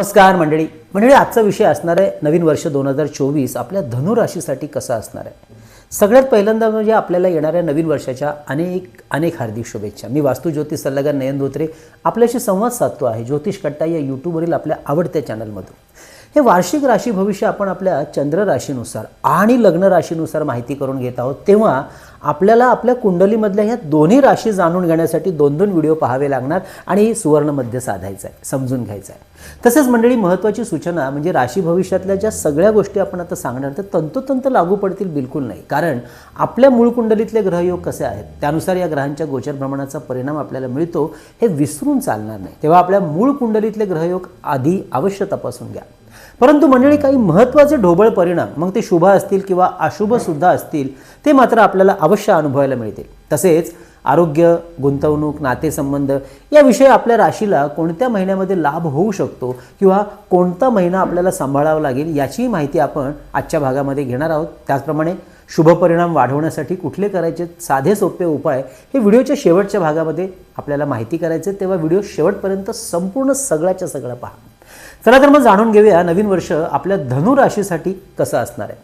नमस्कार मंडळी. मंडळी आजचा विषय असणार आहे नवीन वर्ष दोन हजार चोवीस आपल्या धनुराशीसाठी कसं असणार आहे? सगळ्यात पहिल्यांदा म्हणजे आपल्याला येणाऱ्या नवीन वर्षाच्या अनेक अनेक हार्दिक शुभेच्छा. मी वास्तू ज्योतिष सल्लागार नयन धोत्रे. आपल्याशी संवाद साधतो आहे ज्योतिष कट्टा या यूट्यूबवरील आपल्या आवडत्या चॅनलमधून हे वार्षिक राशी भविष्य आपण आपल्या चंद्र राशीनुसार आणि लग्न राशीनुसार माहिती करून घेत आहोत. तेव्हा आपल्याला आपल्या कुंडलीमधल्या ह्या दोन्ही राशी जाणून घेण्यासाठी दोन दोन व्हिडिओ पाहावे लागणार आणि सुवर्णमध्य साधायचं आहे समजून घ्यायचं आहे. तसेच मंडळी महत्त्वाची सूचना म्हणजे राशी भविष्यातल्या ज्या सगळ्या गोष्टी आपण आता सांगणार तर तंतोतंत लागू पडतील बिलकुल नाही. कारण आपल्या मूळ कुंडलीतले ग्रहयोग कसे आहेत त्यानुसार या ग्रहांच्या गोचर भ्रमणाचा परिणाम आपल्याला मिळतो हे विसरून चालणार नाही. तेव्हा आपल्या मूळ कुंडलीतले ग्रहयोग आधी अवश्य तपासून घ्या. परंतु मंडळी काही महत्त्वाचे ढोबळ परिणाम मग ते शुभ असतील किंवा अशुभसुद्धा असतील ते मात्र आपल्याला अवश्य अनुभवायला मिळतील. तसेच आरोग्य गुंतवणूक नातेसंबंध याविषयी आपल्या राशीला कोणत्या महिन्यामध्ये लाभ होऊ शकतो किंवा कोणता महिना आपल्याला सांभाळावा लागेल याचीही माहिती आपण आजच्या भागामध्ये घेणार आहोत. त्याचप्रमाणे शुभ परिणाम वाढवण्यासाठी कुठले करायचे साधे सोपे उपाय हे व्हिडिओच्या शेवटच्या भागामध्ये आपल्याला माहिती करायचे तेव्हा व्हिडिओ शेवटपर्यंत संपूर्ण सगळ्याच्या सगळं पहा. चला तर मग जाणून घेऊया नवीन वर्ष आपल्या धनु राशीसाठी कसं असणार आहे.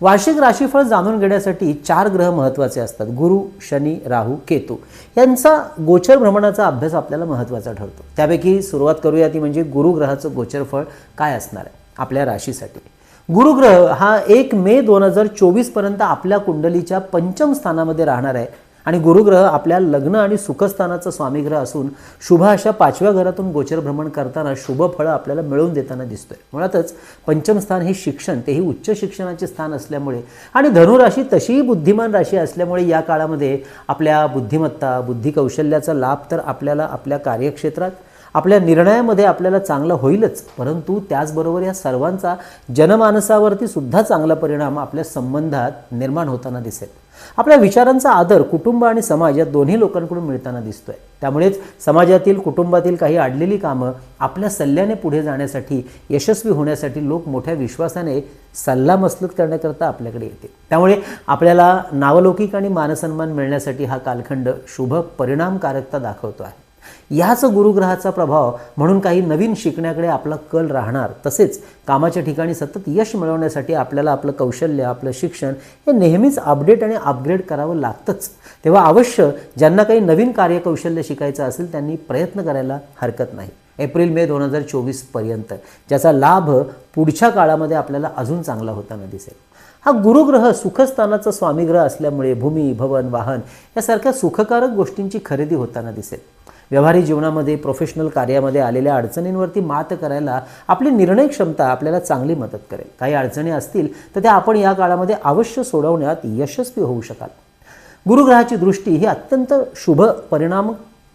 वार्षिक राशीफळ जाणून घेण्यासाठी चार ग्रह महत्त्वाचे असतात. गुरु शनी राहू केतू. यांचा गोचर भ्रमणाचा अभ्यास आपल्याला महत्त्वाचा ठरतो. त्यापैकी सुरुवात करूया ती म्हणजे गुरुग्रहाचं गोचरफळ काय असणार आहे आपल्या राशीसाठी. गुरुग्रह हा एक मे दोन हजार चोवीसपर्यंत आपल्या कुंडलीच्या पंचम स्थानामध्ये राहणार आहे. आणि गुरुग्रह आपल्या लग्न आणि सुखस्थानाचा स्वामीग्रह असून शुभ अशा पाचव्या घरातून गोचर भ्रमण करताना शुभ फळं आपल्याला मिळवून देताना दिसतोय. मुळातच पंचमस्थान हे शिक्षण तेही उच्च शिक्षणाचे स्थान असल्यामुळे आणि धनुराशी तशीही बुद्धिमान राशी असल्यामुळे या काळामध्ये आपल्या बुद्धिमत्ता बुद्धिकौशल्याचा लाभ तर आपल्याला आपल्या कार्यक्षेत्रात आपल्या निर्णयामध्ये आपल्याला चांगलं होईलच. परंतु त्याचबरोबर या सर्वांचा जनमानसावरती सुद्धा चांगला परिणाम आपल्या संबंधात निर्माण होताना दिसेल. आपल्या विचारांचा आदर कुटुंब आणि समाज या दोन्ही लोकांकडून मिळताना दिसतोय. त्यामुळेच समाजातील कुटुंबातील काही अडलेली कामं आपल्या सल्ल्याने पुढे जाण्यासाठी यशस्वी होण्यासाठी लोक मोठ्या विश्वासाने सल्लामसलत करण्याकरता आपल्याकडे येते त्यामुळे आपल्याला नावलौकिक आणि मानसन्मान मिळण्यासाठी हा कालखंड शुभ परिणामकारकता दाखवतो आहे. याच गुरुग्रहाचा प्रभाव म्हणून काही नवीन शिकण्याकडे आपला कल राहणार. तसेच कामाच्या ठिकाणी सतत यश मिळवण्यासाठी आपल्याला आपलं कौशल्य आपलं शिक्षण हे नेहमीच अपडेट आणि अपग्रेड करावं लागतंच. तेव्हा अवश्य ज्यांना काही नवीन कार्यकौशल्य शिकायचं असेल त्यांनी प्रयत्न करायला हरकत नाही. एप्रिल मे दोन हजार चोवीसपर्यंत ज्याचा लाभ पुढच्या काळामध्ये आपल्याला अजून चांगला होताना दिसेल. हा गुरुग्रह सुखस्थानाचा स्वामीग्रह असल्यामुळे भूमी भवन वाहन यासारख्या सुखकारक गोष्टींची खरेदी होताना दिसेल. व्यवहारिक जीवनामध्ये प्रोफेशनल कार्यामध्ये आलेल्या अडचणींवरती मात करायला आपली निर्णय क्षमता आपल्याला चांगली मदत करेल. काही अडचणी असतील तर त्या आपण या काळामध्ये अवश्य सोडवण्यात यशस्वी होऊ शकाल. गुरुग्रहाची दृष्टी ही अत्यंत शुभ परिणाम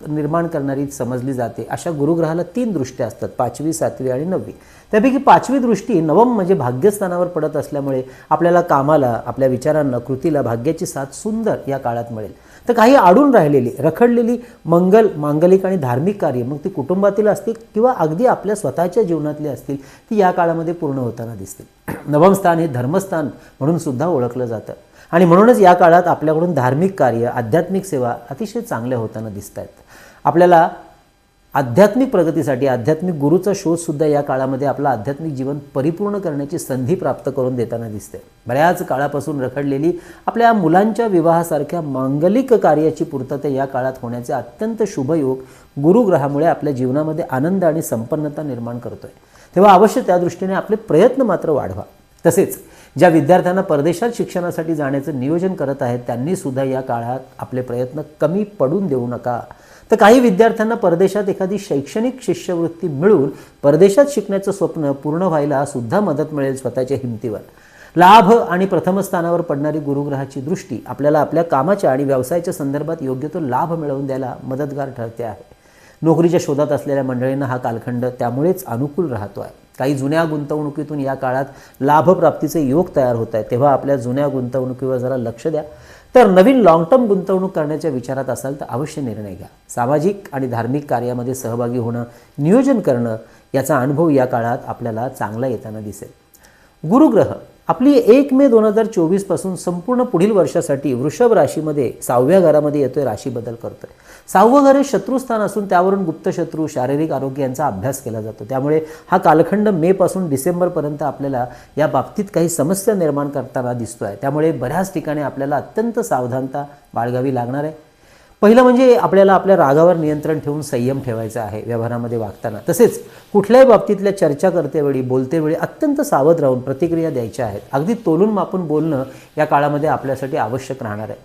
निर्माण करणारी समजली जाते. अशा गुरुग्रहाला तीन दृष्ट्या असतात पाचवी सातवी आणि नववी. त्यापैकी पाचवी दृष्टी नवम म्हणजे भाग्यस्थानावर पडत असल्यामुळे आपल्याला कामाला आपल्या विचारांना कृतीला भाग्याची साथ सुंदर या काळात मिळेल. तर काही अडून राहिलेली रखडलेली मंगल मांगलिक आणि धार्मिक कार्य मग ती कुटुंबातील असतील किंवा अगदी आपल्या स्वतःच्या जीवनातली असतील ती या काळामध्ये पूर्ण होताना दिसतील. नवमस्थान हे धर्मस्थान म्हणून सुद्धा ओळखलं जातं. आणि म्हणूनच या काळात आपल्याकडून धार्मिक कार्य आध्यात्मिक सेवा अतिशय चांगल्या होताना दिसत आहेत आपल्याला आध्यात्मिक प्रगतीसाठी आध्यात्मिक गुरुचा शोधसुद्धा या काळामध्ये आपलं आध्यात्मिक जीवन परिपूर्ण करण्याची संधी प्राप्त करून देताना दिसते. बऱ्याच काळापासून रखडलेली आपल्या मुलांच्या विवाहासारख्या मांगलिक कार्याची पूर्तता या काळात होण्याचे अत्यंत शुभयोग गुरुग्रहामुळे आपल्या जीवनामध्ये आनंद आणि संपन्नता निर्माण करतोय. तेव्हा अवश्य त्या दृष्टीने आपले प्रयत्न मात्र वाढवा. तसेच ज्या विद्यार्थ्यांना परदेशात शिक्षणासाठी जाण्याचं नियोजन करत आहेत त्यांनी सुद्धा या काळात आपले प्रयत्न कमी पडून देऊ नका. तर काही विद्यार्थ्यांना परदेशात एखादी शैक्षणिक शिष्यवृत्ती मिळून परदेशात शिकण्याचं स्वप्न पूर्ण व्हायला सुद्धा मदत मिळेल स्वतःच्या हिमतीवर. लाभ आणि प्रथम स्थानावर पडणारी गुरुग्रहाची दृष्टी आपल्याला आपल्या कामाच्या आणि व्यवसायाच्या संदर्भात योग्य तो लाभ मिळवून द्यायला मदतगार ठरते आहे. नोकरीच्या शोधात असलेल्या मंडळींना हा कालखंड त्यामुळेच अनुकूल राहतो आहे. काही जुन्या गुंतवणुकीतून या काळात लाभप्राप्तीचे योग तयार होत आहेत. तेव्हा आपल्या जुन्या गुंतवणुकीवर जरा लक्ष द्या. तर नवीन लॉंग टर्म गुंतवणूक करण्याच्या विचारात असाल तर अवश्य निर्णय घ्या. सामाजिक आणि धार्मिक कार्यामध्ये सहभागी होणं नियोजन करणं याचा अनुभव या काळात आपल्याला चांगला येताना दिसेल. गुरुग्रह आपली एक मे दोन हजार चोवीसपासून संपूर्ण पुढील वर्षासाठी वृषभ राशीमध्ये सहाव्या घरामध्ये येतोय राशी बदल करतोय. सहावं घर हे शत्रुस्थान असून त्यावरून गुप्त शत्रू शारीरिक आरोग्य यांचा अभ्यास केला जातो. त्यामुळे हा कालखंड मेपासून डिसेंबरपर्यंत आपल्याला या बाबतीत काही समस्या निर्माण करताना दिसतो आहे त्यामुळे बऱ्याच ठिकाणी आपल्याला अत्यंत सावधानता बाळगावी लागणार आहे. पहिलं म्हणजे आपल्याला आपल्या रागावर नियंत्रण ठेवून संयम ठेवायचा आहे व्यवहारामध्ये वागताना. तसेच कुठल्याही बाबतीतल्या चर्चा करतेवेळी बोलतेवेळी अत्यंत सावध राहून प्रतिक्रिया द्यायच्या आहेत. अगदी तोलून मापून बोलणं या काळामध्ये आपल्यासाठी आवश्यक राहणार आहे.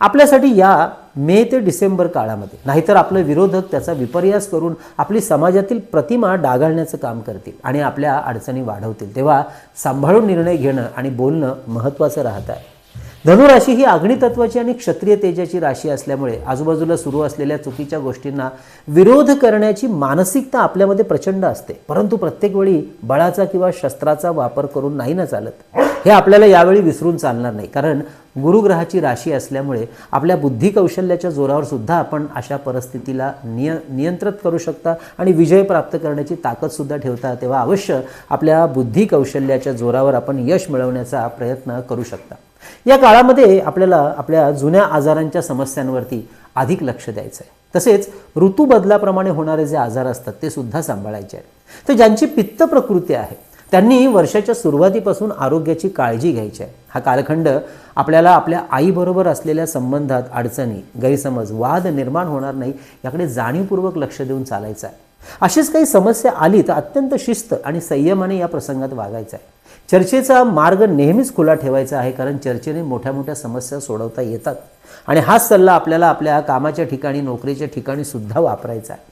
आपल्यासाठी या मे ते डिसेंबर काळामध्ये नाहीतर आपले विरोधक त्याचा विपर्यास करून आपली समाजातील प्रतिमा डागाळण्याचं काम करतील आणि आपल्या अडचणी वाढवतील. तेव्हा सांभाळून निर्णय घेणं आणि बोलणं महत्त्वाचं राहत आहे. धनुराशी ही अग्नितत्वाची आणि क्षत्रिय तेजाची राशी असल्यामुळे आजूबाजूला सुरू असलेल्या चुकीच्या गोष्टींना विरोध करण्याची मानसिकता आपल्यामध्ये प्रचंड असते. परंतु प्रत्येक वेळी बळाचा किंवा शस्त्राचा वापर करून नाही ना चालत. हे आपल्याला यावेळी विसरून चालणार नाही. कारण गुरुग्रहाची राशी असल्यामुळे आपल्या बुद्धी कौशल्याच्या जोरावर सुद्धा आपण अशा परिस्थितीला निय नियंत्रित करू शकता आणि विजय प्राप्त करण्याची ताकदसुद्धा ठेवता तेव्हा अवश्य आपल्या बुद्धी कौशल्याच्या जोरावर आपण यश मिळवण्याचा प्रयत्न करू शकता. या काळामध्ये आपल्याला आपल्या जुन्या आजारांच्या समस्यांवरती अधिक लक्ष द्यायचं आहे तसेच ऋतू बदलाप्रमाणे होणारे जे आजार असतात ते सुद्धा सांभाळायचे आहेत. तर ज्यांची पित्त प्रकृती आहे त्यांनी वर्षाच्या सुरुवातीपासून आरोग्याची काळजी घ्यायची आहे. हा कालखंड आपल्याला आपल्या आईबरोबर असलेल्या संबंधात अडचणी गैरसमज वाद निर्माण होणार नाही याकडे जाणीवपूर्वक लक्ष देऊन चालायचं आहे. अशीच काही समस्या आली तर अत्यंत शिस्त आणि संयमाने या प्रसंगात वागायचं आहे. चर्चेचा मार्ग नेहमीच खुला ठेवायचा आहे कारण चर्चेने मोठ्या मोठ्या समस्या सोडवता येतात. आणि हाच सल्ला आपल्याला आपल्या कामाच्या ठिकाणी नोकरीच्या ठिकाणी सुद्धा वापरायचा आहे.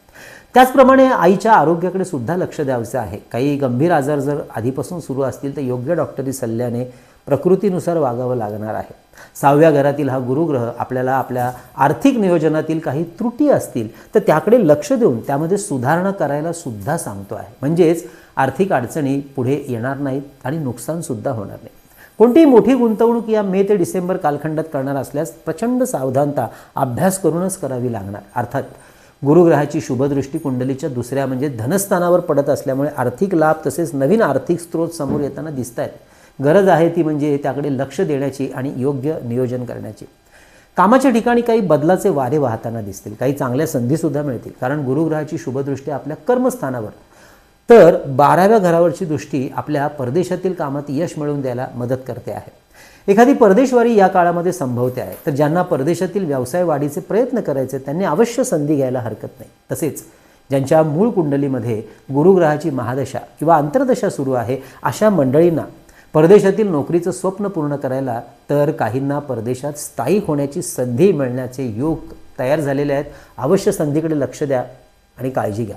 त्याचप्रमाणे आईच्या आरोग्याकडे सुद्धा लक्ष द्यायचं आहे. काही गंभीर आजार जर आधीपासून सुरू असतील तर योग्य डॉक्टरी सल्ल्याने प्रकृतीनुसार वागावं लागणार आहे. सहाव्या घरातील हा गुरुग्रह आपल्याला आपल्या आर्थिक नियोजनातील काही त्रुटी असतील तर त्याकडे लक्ष देऊन त्यामध्ये सुधारणा करायला सुद्धा सांगतो आहे. म्हणजेच आर्थिक अडचणी पुढे येणार नाहीत आणि नुकसानसुद्धा होणार नाही. कोणतीही मोठी गुंतवणूक या मे ते डिसेंबर कालखंडात करणार असल्यास प्रचंड सावधानता अभ्यास करूनच करावी लागणार. अर्थात गुरुग्रहाची शुभदृष्टी कुंडलीच्या दुसऱ्या म्हणजे धनस्थानावर पडत असल्यामुळे आर्थिक लाभ तसेच नवीन आर्थिक स्रोत समोर येताना दिसत आहेत गरज आहे ती म्हणजे त्याकडे लक्ष देण्याची आणि योग्य नियोजन करण्याची. कामाच्या ठिकाणी काही बदलाचे वारे वाहताना दिसतील. काही चांगल्या संधीसुद्धा मिळतील. कारण गुरुग्रहाची शुभदृष्टी आपल्या कर्मस्थानावर तर बाराव्या घरावरची दृष्टी आपल्या परदेशातील कामात यश मिळवून द्यायला मदत करते आहे. एखादी परदेशवारी या काळामध्ये संभवते आहे. तर ज्यांना परदेशातील व्यवसाय वाढीचे प्रयत्न करायचे त्यांनी अवश्य संधी घ्यायला हरकत नाही. तसेच ज्यांच्या मूळ कुंडलीमध्ये गुरुग्रहाची महादशा किंवा अंतर्दशा सुरू आहे अशा मंडळींना परदेशातील नोकरीचं स्वप्न पूर्ण करायला तर काहींना परदेशात स्थायिक होण्याची संधी मिळण्याचे योग तयार झालेले आहेत. अवश्य संधीकडे लक्ष द्या आणि काळजी घ्या.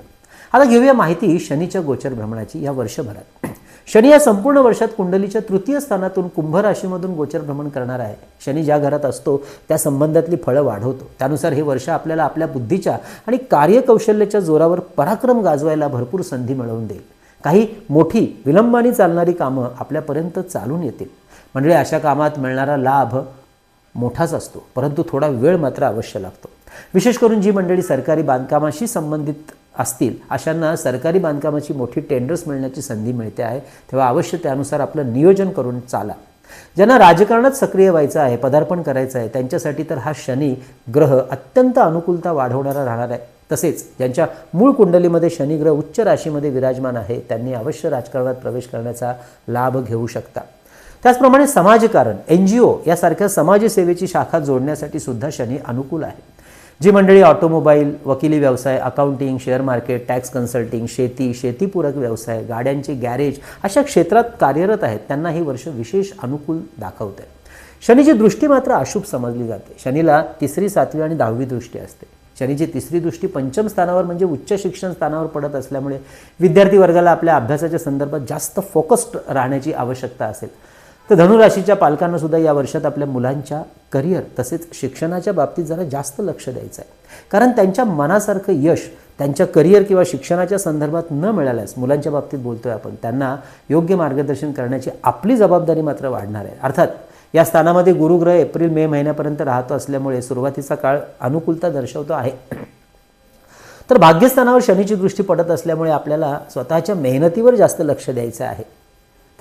आता घेऊया माहिती शनीच्या गोचर भ्रमणाची या वर्षभरात. शनी या संपूर्ण वर्षात कुंडलीच्या तृतीय स्थानातून कुंभ राशीमधून गोचर भ्रमण करणार आहे. शनी ज्या घरात असतो त्या संबंधातली फळं वाढवतो. त्यानुसार हे वर्ष आपल्याला आपल्या बुद्धीच्या आणि कार्यकौशल्याच्या जोरावर पराक्रम गाजवायला भरपूर संधी मिळवून देईल. काही मोठी विलंबाने चालणारी कामं आपल्यापर्यंत चालून येतील. म्हणजे अशा कामात मिळणारा लाभ मोठाच असतो परंतु थोडा वेळ मात्र अवश्य लागतो. विशेष करून जी मंडळी सरकारी बांधकामाशी संबंधित असतील अशांना सरकारी बांधकामाची मोठी टेंडर्स मिळण्याची संधी मिळते आहे. तेव्हा अवश्य त्यानुसार आपलं नियोजन करून चाला. ज्यांना राजकारणात सक्रिय व्हायचं आहे पदार्पण करायचं आहे त्यांच्यासाठी तर हा शनी ग्रह अत्यंत अनुकूलता वाढवणारा राहणार आहे. तसेच ज्यांच्या मूळ कुंडलीमध्ये शनिग्रह उच्च राशीमध्ये विराजमान आहे त्यांनी अवश्य राजकारणात प्रवेश करण्याचा लाभ घेऊ शकता. त्याचप्रमाणे समाजकारण एन जी ओ यासारख्या समाजसेवेची शाखा जोडण्यासाठी सुद्धा शनी अनुकूल आहे. जी मंडळी ऑटोमोबाईल वकिली व्यवसाय accounting share market tax consulting शेती शेतीपूरक व्यवसाय गाड्यांचे गॅरेज अशा क्षेत्रात कार्यरत आहेत. त्यांना हे वर्ष विशेष अनुकूल दाखवते शनीची दृष्टी मात्र अशुभ समजली जाते. शनीला तिसरी सातवी आणि दहावी दृष्टी असते. शनीची तिसरी दृष्टी पंचम स्थानावर म्हणजे उच्च शिक्षण स्थानावर पडत असल्यामुळे विद्यार्थी वर्गाला आपल्या अभ्यासाच्या संदर्भात जास्त फोकस्ड राहण्याची आवश्यकता असेल. तर धनुराशीच्या पालकांना सुद्धा या वर्षात आपल्या मुलांच्या करिअर तसेच शिक्षणाच्या बाबतीत जरा जास्त लक्ष द्यायचं आहे कारण त्यांच्या मनासारखं यश त्यांच्या करिअर किंवा शिक्षणाच्या संदर्भात न मिळाल्यास मुलांच्या बाबतीत बोलतोय आपण त्यांना योग्य मार्गदर्शन करण्याची आपली जबाबदारी मात्र वाढणार आहे. अर्थात या स्थानामध्ये गुरुग्रह एप्रिल मे महिन्यापर्यंत राहतो असल्यामुळे सुरुवातीचा काळ अनुकूलता दर्शवतो आहे. तर भाग्यस्थानावर शनीची दृष्टी पडत असल्यामुळे आपल्याला स्वतःच्या मेहनतीवर जास्त लक्ष द्यायचं आहे.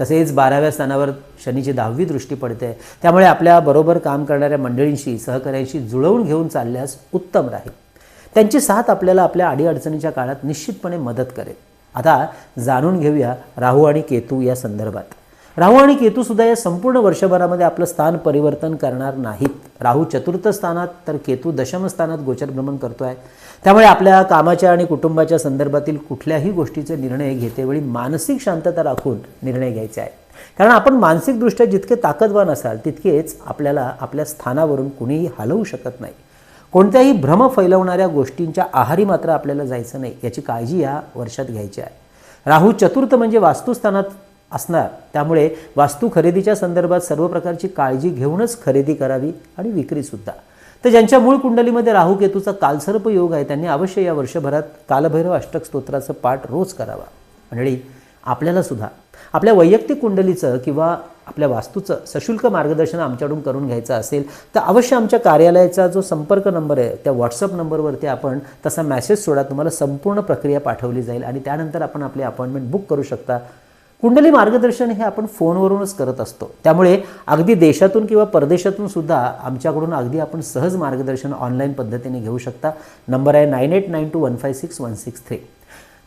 तसेच बाराव्या स्थानावर शनीची दहावी दृष्टी पडते. त्यामुळे आपल्या बरोबर काम करणाऱ्या मंडळींशी सहकाऱ्यांशी जुळवून घेऊन चालल्यास उत्तम राहील. त्यांची साथ आपल्याला आपल्या अडीअडचणीच्या काळात निश्चितपणे मदत करेल. आता जाणून घेऊया राहू आणि केतू या संदर्भात. राहू आणि केतूसुद्धा या संपूर्ण वर्षभरामध्ये आपलं स्थान परिवर्तन करणार नाहीत. राहू चतुर्थ स्थानात तर केतू दशम स्थानात गोचर भ्रमण करतो आहे त्यामुळे आपल्या कामाच्या आणि कुटुंबाच्या संदर्भातील कुठल्याही गोष्टीचे निर्णय घेतेवेळी मानसिक शांतता राखून निर्णय घ्यायचे आहे कारण आपण मानसिकदृष्ट्या जितके ताकदवान असाल तितकेच आपल्याला आपल्या स्थानावरून कुणीही हलवू शकत नाही. कोणत्याही भ्रम फैलवणाऱ्या गोष्टींच्या आहारी मात्र आपल्याला जायचं नाही याची काळजी या वर्षात घ्यायची आहे. राहू चतुर्थ म्हणजे वास्तुस्थानात असणार. त्यामुळे वास्तू खरेदीच्या संदर्भात सर्व प्रकारची काळजी घेऊनच खरेदी करावी आणि विक्रीसुद्धा तर ज्यांच्या मूळ कुंडलीमध्ये राहू केतूचा कालसर्प योग आहे त्यांनी अवश्य या वर्षभरात कालभैरव अष्टक स्तोत्राचं पाठ रोज करावा. मंडळी आपल्याला सुद्धा आपल्या वैयक्तिक कुंडलीचं किंवा आपल्या वास्तूचं सशुल्क मार्गदर्शन आमच्याकडून करून घ्यायचं असेल तर अवश्य आमच्या कार्यालयाचा जो संपर्क नंबर आहे त्या व्हॉट्सअप नंबरवरती आपण तसा मॅसेज सोडा तुम्हाला संपूर्ण प्रक्रिया पाठवली जाईल आणि त्यानंतर आपण आपली अपॉइंटमेंट बुक करू शकता. कुंडली मार्गदर्शन हे आपण फोनवरूनच करत असतो. त्यामुळे अगदी देशातून किंवा परदेशातून सुद्धा आमच्याकडून अगदी आपण सहज मार्गदर्शन ऑनलाईन पद्धतीने घेऊ शकता. नंबर आहे nine eight nine two one five six one six three.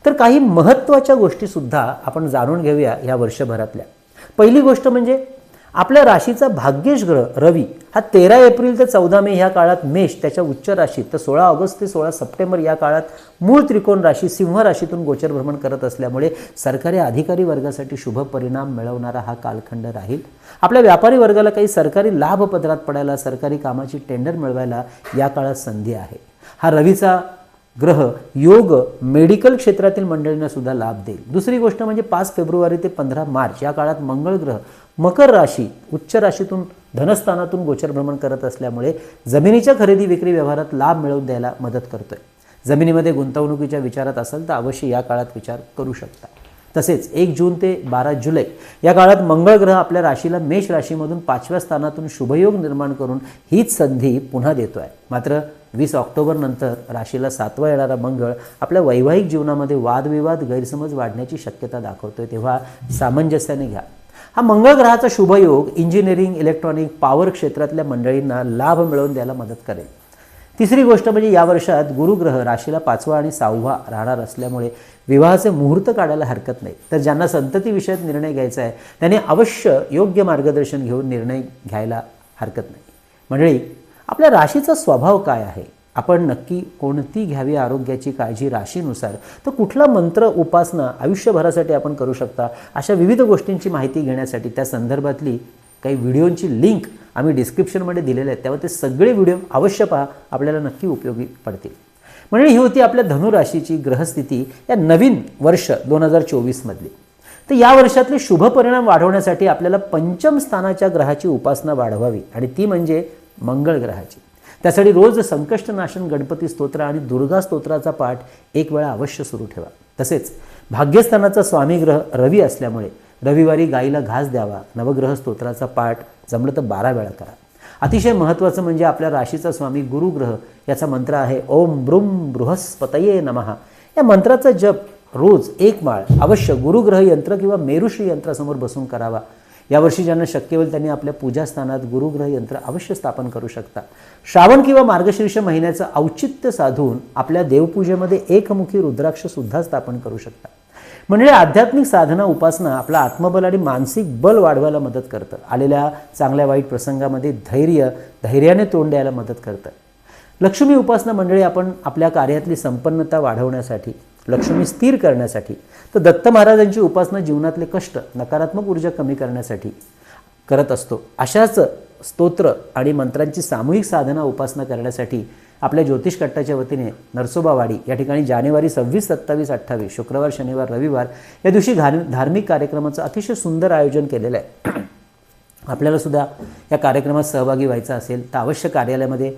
तर काही महत्त्वाच्या गोष्टीसुद्धा आपण जाणून घेऊया या वर्षभरातल्या. पहिली गोष्ट म्हणजे आपल्या राशीचा भाग्येश ग्रह रवी हा तेरा एप्रिल ते चौदा मे ह्या काळात मेष त्याच्या उच्च राशीत तर सोळा ऑगस्ट ते सोळा सप्टेंबर या काळात मूळ त्रिकोण राशी सिंह राशीतून गोचर भ्रमण करत असल्यामुळे सरकारी अधिकारी वर्गासाठी शुभ परिणाम मिळवणारा हा कालखंड राहील. आपल्या व्यापारी वर्गाला काही सरकारी लाभ पदरात पडायला सरकारी कामाची टेंडर मिळवायला या काळात संधी आहे. हा रवीचा ग्रह योग मेडिकल क्षेत्रातील मंडळींना सुद्धा लाभ देईल. दुसरी गोष्ट म्हणजे पाच फेब्रुवारी ते पंधरा मार्च या काळात मंगळ ग्रह मकर राशी उच्च राशीतून धनस्थानातून गोचर भ्रमण करत असल्यामुळे जमिनीच्या खरेदी विक्री व्यवहारात लाभ मिळवून द्यायला मदत करतोय. जमिनीमध्ये गुंतवणुकीच्या विचारात असाल तर अवश्य या काळात विचार करू शकता. तसेच एक जून ते बारा जुलै या काळात मंगळ ग्रह आपल्या राशीला मेष राशीमधून पाचव्या स्थानातून शुभयोग निर्माण करून हीच संधी पुन्हा देतो आहे मात्र वीस ऑक्टोबर नंतर राशीला सातवा येणारा मंगळ आपल्या वैवाहिक जीवनामध्ये वादविवाद गैरसमज वाढण्याची शक्यता दाखवतोय तेव्हा सामंजस्याने घ्या. हा मंगळ ग्रहाचा शुभयोग इंजिनिअरिंग इलेक्ट्रॉनिक पॉवर क्षेत्रातल्या मंडळींना लाभ मिळवून द्यायला मदत करेल. तिसरी गोष्ट म्हणजे या वर्षात गुरुग्रह राशीला पाचवा आणि सहावा राहणार असल्यामुळे विवाहाचे मुहूर्त काढायला हरकत नाही. तर ज्यांना संततीविषयात निर्णय घ्यायचा आहे त्यांनी अवश्य योग्य मार्गदर्शन घेऊन निर्णय घ्यायला हरकत नाही. मंडळी आपल्या राशीचा स्वभाव काय आहे? आपण नक्की कोणती घ्यावी आरोग्याची काळजी राशीनुसार? तर कुठला मंत्र उपासना आयुष्यभरासाठी आपण करू शकता? अशा विविध गोष्टींची माहिती घेण्यासाठी त्या संदर्भातली काही व्हिडिओंची लिंक आम्ही डिस्क्रिप्शनमध्ये दिलेले आहेत. त्यावर ते सगळे व्हिडिओ अवश्य पहा. आपल्याला नक्की उपयोगी पडतील. म्हणजे ही होती आपल्या धनुराशीची ग्रहस्थिती या नवीन वर्ष दोन हजार चोवीसमधली. तर या वर्षातले शुभ परिणाम वाढवण्यासाठी आपल्याला पंचम स्थानाच्या ग्रहाची उपासना वाढवावी. आणि ती म्हणजे मंगळ ग्रहाची. त्यासाठी रोज संकष्टनाशन गणपती स्तोत्र आणि दुर्गा स्तोत्राचा पाठ एक वेळा अवश्य सुरू ठेवा. तसेच भाग्यस्थानाचा स्वामी ग्रह रवी असल्यामुळे रविवारी गाईला घास द्यावा नवग्रह स्तोत्राचा पाठ जमलं तर बारा वेळा करा. अतिशय महत्त्वाचं म्हणजे आपल्या राशीचा स्वामी गुरुग्रह याचा मंत्र आहे ओम ब्रुम बृहस्पतये नमहा या मंत्राचा जप रोज एक माळ अवश्य गुरुग्रह यंत्र किंवा मेरुश्री यंत्रासमोर बसून करावा. यावर्षी ज्यांना शक्य होईल त्यांनी आपल्या पूजास्थानात गुरुग्रह यंत्र अवश्य स्थापन करू शकता. श्रावण किंवा मार्गशीर्ष महिन्याचं औचित्य साधून आपल्या देवपूजेमध्ये एकमुखी रुद्राक्ष सुद्धा स्थापन करू शकता. म्हणजे आध्यात्मिक साधना उपासना आपला आत्मबल आणि मानसिक बल वाढवायला मदत करतं. आलेल्या चांगल्या वाईट प्रसंगामध्ये धैर्य धैर्याने तोंड द्यायला मदत करतं. लक्ष्मी उपासना मंडळी आपण आपल्या कार्यातली संपन्नता वाढवण्यासाठी लक्ष्मी स्थिर करण्यासाठी. तर दत्त महाराजांची उपासना जीवनातले कष्ट नकारात्मक ऊर्जा कमी करण्यासाठी करत असतो. अशाच स्तोत्र आणि मंत्रांची सामूहिक साधना उपासना करण्यासाठी आपल्या ज्योतिष कट्टाच्या वतीने नरसोबावाडी या ठिकाणी जानेवारी सव्वीस सत्तावीस अठ्ठावीस शुक्रवार शनिवार रविवार या दिवशी धार धार्मिक कार्यक्रमाचं अतिशय सुंदर आयोजन केलेलं आहे. आपल्याला सुद्धा या कार्यक्रमात सहभागी व्हायचं असेल तर अवश्य कार्यालयामध्ये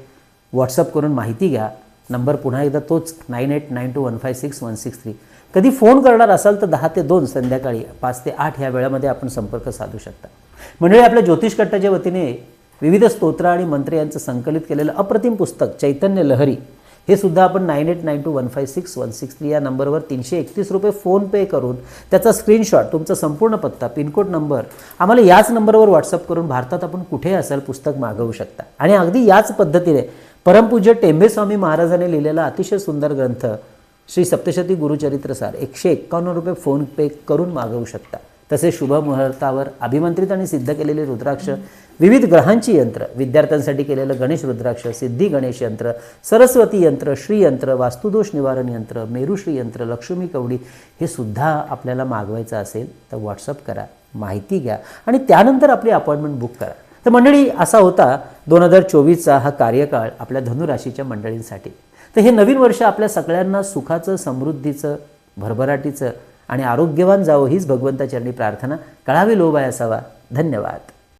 व्हॉट्सअप करून माहिती घ्या. नंबर पुन्हा एकदा तोच nine eight nine two one five six one six three. कधी फोन करणार असाल तर दहा ते दोन संध्याकाळी पाच ते आठ ह्या वेळामध्ये आपण संपर्क साधू शकता. म्हणजे आपल्या ज्योतिष कट्टाच्या वतीने विविध स्तोत्र आणि मंत्र यांचं संकलित केलेलं अप्रतिम पुस्तक चैतन्य लहरी हे सुद्धा आपण nine eight nine two one five six one six three या नंबरवर तीनशे एकतीस रुपये फोनपे करून त्याचा स्क्रीनशॉट तुमचा संपूर्ण पत्ता पिनकोड नंबर आम्हाला याच नंबरवर व्हॉट्सअप करून भारतात आपण कुठे असाल पुस्तक मागवू शकता. आणि अगदी याच पद्धतीने परमपूज्य टेंबेस्वामी महाराजांनी लिहिलेला अतिशय सुंदर ग्रंथ श्री सप्तशती गुरुचरित्रसार एकशे एक्कावन्न रुपये फोनपे करून मागवू शकता. तसेच शुभ मुहूर्तावर अभिमंत्रित आणि सिद्ध केलेले रुद्राक्ष विविध ग्रहांची यंत्र विद्यार्थ्यांसाठी केलेलं गणेश रुद्राक्ष सिद्धी गणेश यंत्र सरस्वती यंत्र श्रीयंत्र वास्तुदोष निवारण यंत्र मेरुश्री यंत्र लक्ष्मी कवडी हे सुद्धा आपल्याला मागवायचं असेल तर व्हॉट्सअप करा माहिती घ्या आणि त्यानंतर आपली अपॉइंटमेंट बुक करा. तर मंडळी असा होता दोन हजार चोवीसचा हा कार्यकाळ आपल्या धनुराशीच्या मंडळींसाठी. तर हे नवीन वर्ष आपल्या सगळ्यांना सुखाचं समृद्धीचं भरभराटीचं आणि आरोग्यवान जावं हीच भगवंताचरणी प्रार्थना कळावी लोबाय असावा धन्यवाद.